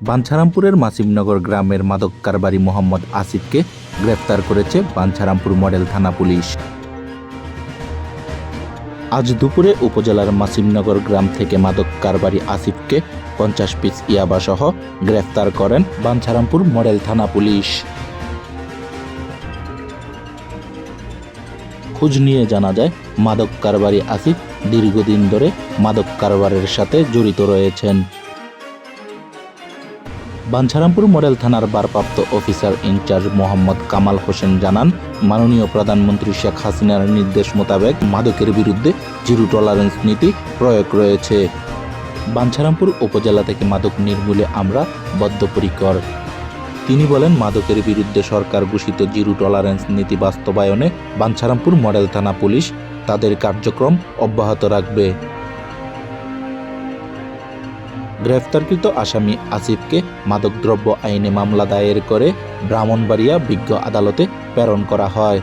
বাঞ্ছারামপুরের মাসিমনগর গ্রামের মাদক কারবারি মোহাম্মদ আসিফকে গ্রেফতার করেছে বাঞ্ছারামপুর মডেল থানা পুলিশ। আজ দুপুরে উপজেলার মাসিমনগর গ্রাম থেকে মাদক কারবারি আসিফকে পঞ্চাশ পিস ইয়াবা সহ গ্রেফতার করেন বাঞ্ছারামপুর মডেল থানা পুলিশ। খোঁজ নিয়ে জানা যায় মাদক কারবারি আসিফ দীর্ঘদিন ধরে মাদক কারবারের সাথে জড়িত রয়েছেন। বাঞ্ছারামপুর মডেল থানার ভারপ্রাপ্ত officer in charge Mohammad Kamal Hossain জানান, মাননীয় প্রধানমন্ত্রী শেখ হাসিনার নির্দেশ মোতাবেক মাদকের বিরুদ্ধে জিরো টলারেন্স নীতি প্রয়োগ রয়েছে। বাঞ্ছারামপুর উপজেলা থেকে মাদক নির্মূলে আমরা বদ্ধপরিকর। তিনি বলেন, মাদকের বিরুদ্ধে সরকার ঘোষিত জিরো টলারেন্স নীতি বাস্তবায়নে বাঞ্ছারামপুর মডেল থানা পুলিশ তাদের কার্যক্রম অব্যাহত রাখবে। গ্রেফতারকৃত আসামি আসিফকে মাদকদ্রব্য আইনে মামলা দায়ের করে ব্রাহ্মণবাড়িয়া বিজ্ঞ আদালতে প্রেরণ করা হয়।